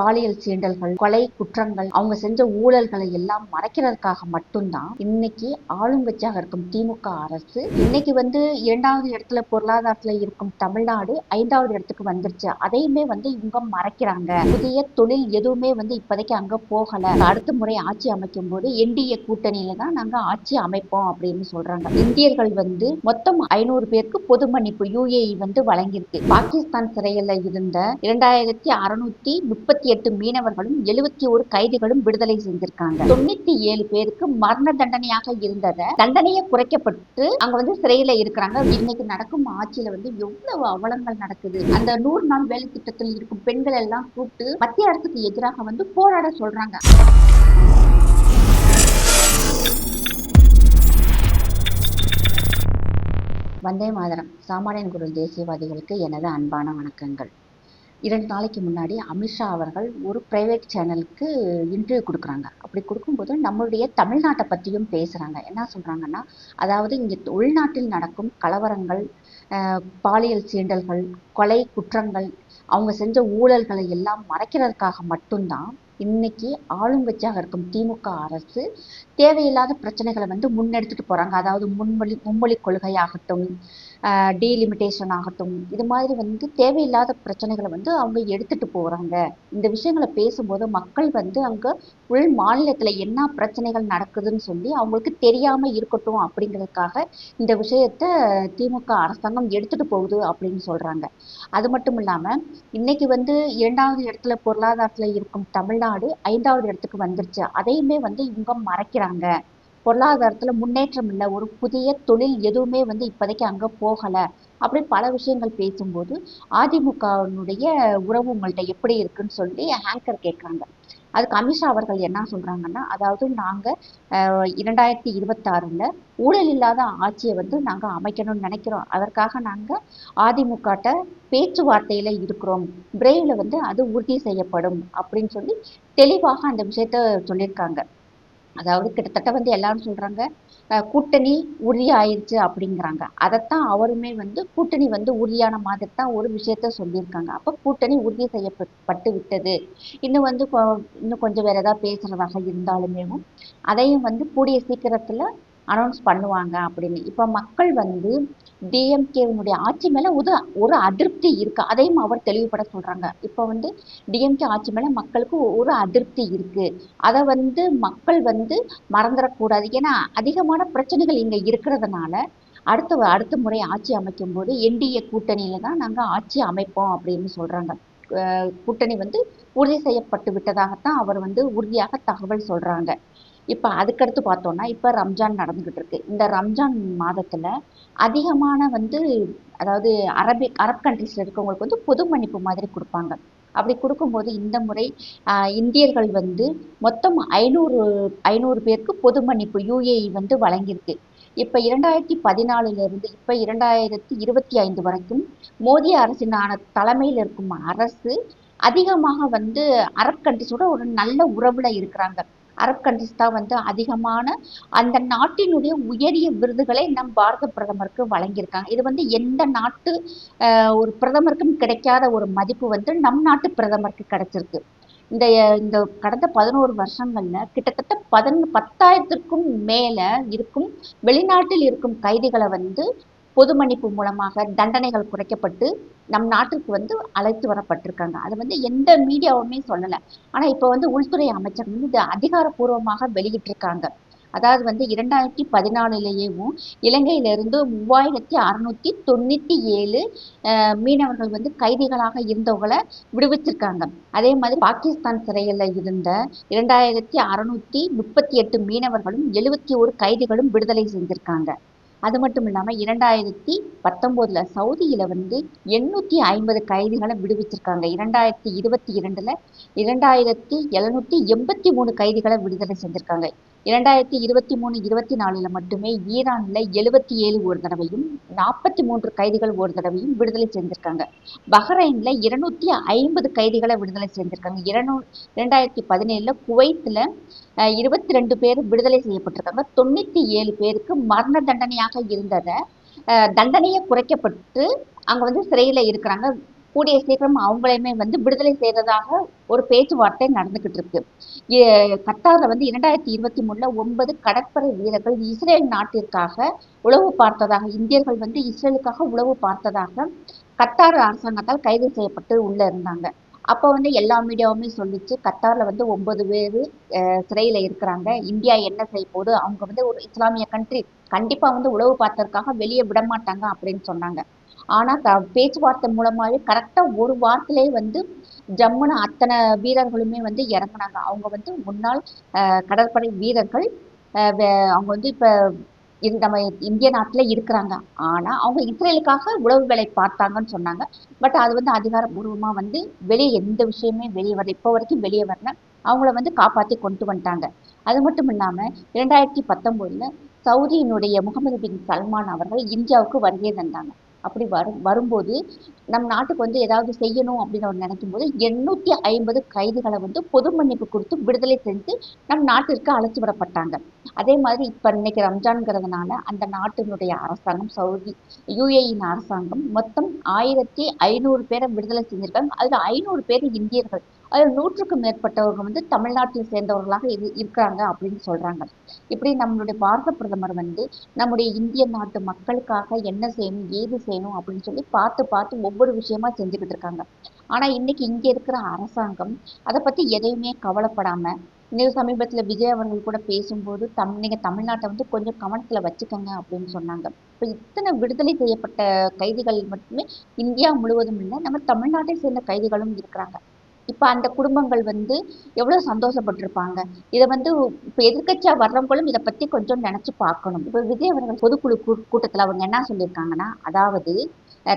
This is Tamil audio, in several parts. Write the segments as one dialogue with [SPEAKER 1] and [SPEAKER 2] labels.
[SPEAKER 1] பாலியல் சீண்டல்கள் கொலை குற்றங்கள் அவங்க செஞ்ச ஊழல்களை எல்லாம் மறைக்கிறதுக்காக மட்டும்தான் இன்னைக்கு ஆளுங்கட்சியாக இருக்கும் திமுக அரசு. இன்னைக்கு வந்து இரண்டாவது இடத்துல பொருளாதாரத்துல இருக்கும் தமிழ்நாடு ஐந்தாவது இடத்துக்கு வந்துருச்சு. அதையுமே வந்து இவங்க மறைக்கிறாங்க. புதிய தொழில் எதுவுமே வந்து இப்போதைக்கு அங்க போகல. அடுத்த முறை ஆட்சி அமைக்கும் போது என்டிஏ கூட்டணியில தான் நாங்க ஆட்சி அமைப்போம் அப்படின்னு சொல்றாங்க. இந்தியர்கள் வந்து மொத்தம் ஐநூறு பேருக்கு பொது மன்னிப்பு யுஏஇ வந்து வழங்கியிருக்கு. பாகிஸ்தான் சிறையில இருந்த இரண்டாயிரத்தி அறுநூத்தி முப்பத்தி எட்டு மீனவர்களும் எழுபத்தி ஒரு கைதிகளும் விடுதலை செஞ்சிருக்காங்க. தொண்ணூத்தி ஏழு பேருக்கு மரண தண்டனையாக இருந்தத தண்டனையை குறைக்கப்பட்டு அங்க வந்து சிறையில இருக்கிறாங்க. இன்னைக்கு நடக்கும் ஆட்சியில வந்து எவ்வளவு அவலங்கள் நடக்குது. அந்த நூறு நாள் வேலை திட்டத்தில் இருக்கும் பெண்கள் எல்லாம் கூப்பிட்டு மத்திய அரசுக்கு எதிராக வந்து போராட சொல்றாங்க. வந்தே மாதரம். சாமானியன் குரல் தேசியவாதிகளுக்கு எனது அன்பான வணக்கங்கள். இரண்டு நாளைக்கு முன்னாடி அமித்ஷா அவர்கள் ஒரு பிரைவேட் சேனலுக்கு இன்டர்வியூ கொடுக்குறாங்க. அப்படி கொடுக்கும்போது நம்மளுடைய தமிழ்நாட்டை பற்றியும் பேசுகிறாங்க என்ன சொல்கிறாங்கன்னா அதாவது இங்கே உள்நாட்டில் நடக்கும் கலவரங்கள் பாலியல் சீண்டல்கள் கொலை குற்றங்கள் அவங்க செஞ்ச ஊழல்களை எல்லாம் மறைக்கிறதுக்காக மட்டும்தான் இன்னைக்கு ஆளுங்கட்சியாக இருக்கும் திமுக அரசு தேவையில்லாத பிரச்சனைகளை வந்து முன்னெடுத்துட்டு போறாங்க. அதாவது முன்மொழி மும்மொழி கொள்கையாகட்டும் டீலிமிட்டேஷன் ஆகட்டும். இது மாதிரி வந்து தேவையில்லாத பிரச்சனைகளை வந்து அவங்க எடுத்துட்டு போறாங்க. இந்த விஷயங்களை பேசும்போது மக்கள் வந்து அங்க உள் மாநிலத்துல என்ன பிரச்சனைகள் நடக்குதுன்னு சொல்லி அவங்களுக்கு தெரியாம இருக்கட்டும் அப்படிங்கிறதுக்காக இந்த விஷயத்த திமுக அரசாங்கம் எடுத்துட்டு போகுது அப்படின்னு சொல்றாங்க. அது மட்டும் இல்லாம இன்னைக்கு வந்து இரண்டாவது இடத்துல பொருளாதாரத்துல இருக்கும் தமிழ்நாடு ஐந்தாவது இடத்துக்கு வந்துருச்சு. அதையுமே வந்து இவங்க மறைக்கிறாங்க. பொருளாதாரத்துல முன்னேற்றம் இல்லை. ஒரு புதிய தொழில் எதுவுமே வந்து இப்போதைக்கு அங்க போகல. அப்படி பல விஷயங்கள் பேசும்போது அதிமுகவினுடைய உறவு உங்கள்கிட்ட எப்படி இருக்குன்னு சொல்லி ஹேங்கர் கேட்குறாங்க. அதுக்கு அமித்ஷா அவர்கள் என்ன சொல்றாங்கன்னா அதாவது நாங்க இரண்டாயிரத்தி இருபத்தாறில் ஊழல் இல்லாத ஆட்சியை வந்து நாங்க அமைக்கணும்னு நினைக்கிறோம். அதற்காக நாங்க அதிமுகட்ட பேச்சுவார்த்தையில இருக்கிறோம். விரைவில் வந்து அது உறுதி செய்யப்படும் அப்படின்னு சொல்லி தெளிவாக அந்த விஷயத்த சொல்லியிருக்காங்க. அதாவது கிட்டத்தட்ட வந்து எல்லாரும் சொல்றாங்க கூட்டணி உறுதி ஆயிடுச்சு அப்படிங்கிறாங்க. அதைத்தான் அவருமே வந்து கூட்டணி வந்து உறுதியான மாதிரி தான் ஒரு விஷயத்த சொல்லியிருக்காங்க. அப்போ கூட்டணி உறுதி செய்யப்பட்டு விட்டது. இன்னும் வந்து கொ- இன்னும் கொஞ்சம் வேற ஏதாவது பேசுறதாக இருந்தாலுமே அதையும் வந்து கூடிய சீக்கிரத்துல அனௌன்ஸ் பண்ணுவாங்க அப்படின்னு. இப்போ மக்கள் வந்து டிஎம்கேவினுடைய ஆட்சி மேல ஒரு ஒரு அதிருப்தி இருக்கு. அதையும் அவர் தெளிவுபட சொல்றாங்க. இப்போ வந்து டிஎம்கே ஆட்சி மேல மக்களுக்கு ஒரு அதிருப்தி இருக்கு. அதை வந்து மக்கள் வந்து மறந்துடக்கூடாது ஏன்னா அதிகமான பிரச்சனைகள் இங்க இருக்கிறதுனால அடுத்த அடுத்த முறை ஆட்சி அமைக்கும் போது என்டிஏ கூட்டணியில தான் நாங்க ஆட்சி அமைப்போம் அப்படின்னு சொல்றாங்க. அஹ் கூட்டணி வந்து உறுதி செய்யப்பட்டு விட்டதாகத்தான் அவர் வந்து உறுதியாக தகவல் சொல்றாங்க. இப்போ அதுக்கடுத்து பார்த்தோம்னா இப்போ ரம்ஜான் நடந்துகிட்டு இருக்கு இந்த ரம்ஜான் மாதத்தில் அதிகமான வந்து அதாவது அரபிக் அரப் கண்ட்ரீஸில் இருக்கவங்களுக்கு வந்து பொது மன்னிப்பு மாதிரி கொடுப்பாங்க. அப்படி கொடுக்கும்போது இந்த முறை இந்தியர்கள் வந்து மொத்தம் ஐநூறு ஐநூறு பேருக்கு பொது மன்னிப்பு யுஏஇ வந்து வழங்கியிருக்கு. இப்போ இரண்டாயிரத்தி பதினாலுலேருந்து இப்போ இரண்டாயிரத்தி இருபத்தி ஐந்து வரைக்கும் மோடி அரசினான தலைமையில் இருக்கும் அரசு அதிகமாக வந்து அரப் கண்ட்ரிஸோட ஒரு நல்ல உறவில் இருக்கிறாங்க. அரப் கண்ட்ரிஸ் தான் வந்து அதிகமான அந்த நாட்டினுடைய உயரிய விருதுகளை நம் பாரத பிரதமருக்கு வழங்கியிருக்காங்க. இது வந்து எந்த நாட்டு ஒரு பிரதமருக்கும் கிடைக்காத ஒரு மதிப்பு வந்து நம் நாட்டு பிரதமருக்கு கிடைச்சிருக்கு. இந்த இந்த கடந்த பதினோரு வருஷங்கள்ல கிட்டத்தட்ட பதின பத்தாயிரத்திற்கும் மேல இருக்கும் வெளிநாட்டில் இருக்கும் கைதிகளை வந்து பொது மன்னிப்பு மூலமாக தண்டனைகள் குறைக்கப்பட்டு நம் நாட்டுக்கு வந்து அழைத்து வரப்பட்டிருக்காங்க. அது வந்து எந்த மீடியாவுமே சொல்லலை. ஆனால் இப்போ வந்து உள்துறை அமைச்சர் வந்து இது அதிகாரப்பூர்வமாக வெளியிட்டிருக்காங்க. அதாவது வந்து இரண்டாயிரத்தி பதினாலுலேயேவும் இலங்கையிலிருந்து மூவாயிரத்தி அறுநூத்தி தொண்ணூத்தி ஏழு மீனவர்கள் வந்து கைதிகளாக இருந்தவங்களை விடுவிச்சிருக்காங்க. அதே மாதிரி பாகிஸ்தான் சிறையில் இருந்த இரண்டாயிரத்தி அறுநூத்தி முப்பத்தி எட்டு மீனவர்களும் எழுபத்தி ஒரு கைதிகளும் விடுதலை செஞ்சிருக்காங்க. அது மட்டும் இல்லாமல் இரண்டாயிரத்தி பத்தொன்பதுல சவுதியில வந்து எண்ணூத்தி ஐம்பது கைதிகளை விடுவிச்சிருக்காங்க. இரண்டாயிரத்தி இருபத்தி இரண்டுல இரண்டாயிரத்தி எழுநூத்தி எண்பத்தி மூணு கைதிகளை விடுதலை செஞ்சிருக்காங்க. இரண்டாயிரத்தி இருபத்தி மூணு இருபத்தி நாலுல மட்டுமே ஈரான்ல எழுபத்தி ஏழு ஒரு தடவையும் நாற்பத்தி மூன்று கைதிகள் ஒரு தடவையும் விடுதலை செஞ்சிருக்காங்க. பஹ்ரைன்ல இருநூத்தி ஐம்பது கைதிகளை விடுதலை செஞ்சிருக்காங்க. இருநூ இரண்டாயிரத்தி பதினேழுல குவைத்துல இருபத்தி ரெண்டு பேர் விடுதலை செய்யப்பட்டிருக்காங்க. தொண்ணூத்தி ஏழு பேருக்கு மரண தண்டனையாக இருந்ததை தண்டனையை குறைக்கப்பட்டு அங்க வந்து சிறையில இருக்கிறாங்க. கூடிய சீக்கிரம் அவங்களையுமே வந்து விடுதலை செய்ததாக ஒரு பேச்சுவார்த்தை நடந்துகிட்டு இருக்கு. எ- கத்தார்ல வந்து இரண்டாயிரத்தி இருபத்தி மூணுல ஒன்பது கடற்படை வீரர்கள் இஸ்ரேல் நாட்டிற்காக உளவு பார்த்ததாக இந்தியர்கள் வந்து இஸ்ரேலுக்காக உளவு பார்த்ததாக கத்தார் அரசாங்கத்தால் கைது செய்யப்பட்டு உள்ள இருந்தாங்க. அப்போ வந்து எல்லா மீடியாவுமே சொல்லிச்சு. கத்தார்ல வந்து ஒன்பது பேர் சிறையில இருக்கிறாங்க. இந்தியா என்ன செய்ய போகுது? அவங்க வந்து ஒரு இஸ்லாமிய கண்ட்ரி கண்டிப்பா வந்து உளவு பார்த்ததுக்காக வெளியே விட மாட்டாங்க அப்படின்னு சொன்னாங்க. ஆனா க- பேச்சுவார்த்தை மூலமாவே கரெக்டா ஒரு வாரத்திலே வந்து ஜம்முன்னு அத்தனை வீரர்களுமே வந்து இறங்குனாங்க. அவங்க வந்து முன்னாள் கடற்படை வீரர்கள் அஹ், அவங்க வந்து இப்ப நம்ம இந்திய நாட்டில் இருக்கிறாங்க. ஆனால் அவங்க இஸ்ரேலுக்காக உளவு வேலை பார்த்தாங்கன்னு சொன்னாங்க. பட் அது வந்து அதிகாரபூர்வமாக வந்து வெளியே எந்த விஷயமே வெளியே வரல. இப்போ வரைக்கும் வெளியே வரல. அவங்கள வந்து காப்பாற்றி கொண்டு வந்துட்டாங்க. அது மட்டும் இல்லாமல் இரண்டாயிரத்தி பத்தொம்போதில் சவுதியினுடைய முகமது பின் சல்மான் அவர்கள் இந்தியாவுக்கு வருகை தந்தாங்க. அப்படி வரும் வரும்போது நம் நாட்டுக்கு வந்து ஏதாவது செய்யணும் அப்படின்னு அவர் நினைக்கும் போது எண்ணூத்தி ஐம்பது கைதிகளை வந்து பொது மன்னிப்பு கொடுத்து விடுதலை செஞ்சு நம் நாட்டிற்கு அழைச்சி விடப்பட்டாங்க. அதே மாதிரி இப்ப இன்னைக்கு ரம்ஜான்கிறதுனால அந்த நாட்டினுடைய அரசாங்கம் சவுதி யுஏஇன் அரசாங்கம் மொத்தம் ஆயிரத்தி ஐநூறு பேரை விடுதலை செஞ்சிருக்காங்க. அதுல ஐநூறு பேர் இந்தியர்கள். அதில் நூற்றுக்கும் மேற்பட்டவர்கள் வந்து தமிழ்நாட்டில் சேர்ந்தவர்களாக இரு இருக்கிறாங்க அப்படின்னு சொல்றாங்க. இப்படி நம்மளுடைய பாரத பிரதமர் வந்து நம்முடைய இந்திய நாட்டு மக்களுக்காக என்ன செய்யணும் ஏது செய்யணும் அப்படின்னு சொல்லி பார்த்து பார்த்து ஒவ்வொரு விஷயமா செஞ்சுக்கிட்டு இருக்காங்க. ஆனா இன்னைக்கு இங்க இருக்கிற அரசாங்கம் அதை பத்தி எதையுமே கவலைப்படாம இன்னும் சமீபத்தில் விஜய் அவர்கள் கூட பேசும்போது தம் நீங்கள் தமிழ்நாட்டை வந்து கொஞ்சம் கவனத்துல வச்சுக்கோங்க அப்படின்னு சொன்னாங்க. இப்போ இத்தனை விடுதலை செய்யப்பட்ட கைதிகள் மட்டுமே இந்தியா முழுவதும் இல்லை நம்ம தமிழ்நாட்டை சேர்ந்த கைதிகளும் இருக்கிறாங்க. இப்போ அந்த குடும்பங்கள் வந்து எவ்வளோ சந்தோஷப்பட்டிருப்பாங்க. இதை வந்து இப்போ எதிர்கட்சியாக வர்றவங்களும் இதை பற்றி கொஞ்சம் நினச்சி பார்க்கணும். இப்போ விஜய் அவர்கள் பொதுக்குழு கூட்டத்தில் அவங்க என்ன சொல்லியிருக்காங்கன்னா அதாவது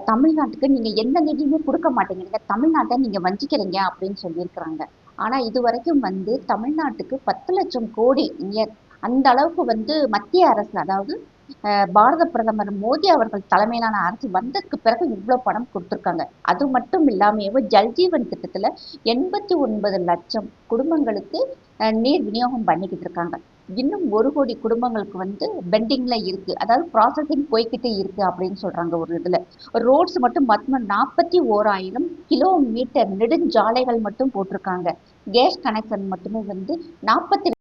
[SPEAKER 1] தமிழ்நாட்டுக்கு நீங்கள் எந்த நிதியுமே கொடுக்க மாட்டேங்கிறீங்க. தமிழ்நாட்டை நீங்கள் வஞ்சிக்கிறீங்க அப்படின்னு சொல்லியிருக்கிறாங்க. ஆனால் இது வரைக்கும் வந்து தமிழ்நாட்டுக்கு பத்து லட்சம் கோடி நியர் அந்த அளவுக்கு வந்து மத்திய அரசு அதாவது பாரத பிரதமர் மோடி அவர்கள் தலைமையிலான அரசு வந்ததுக்கு பிறகு இவ்வளவு பணம் கொடுத்துருக்காங்க. அது மட்டும் இல்லாமையோ ஜல்ஜீவன் திட்டத்துல எண்பத்தி ஒன்பது லட்சம் குடும்பங்களுக்கு நீர் விநியோகம் பண்ணிக்கிட்டு இருக்காங்க. இன்னும் ஒரு கோடி குடும்பங்களுக்கு வந்து பெண்டிங்ல இருக்கு. அதாவது ப்ராசஸிங் போய்க்கிட்டே இருக்கு அப்படின்னு சொல்றாங்க ஒரு இதுல. ரோட்ஸ் மட்டும் மொத்தம் நாற்பத்தி ஓராயிரம் கிலோமீட்டர் நெடுஞ்சாலைகள் மட்டும் போட்டிருக்காங்க. கேஸ் கனெக்ஷன் மட்டுமே வந்து நாற்பத்தி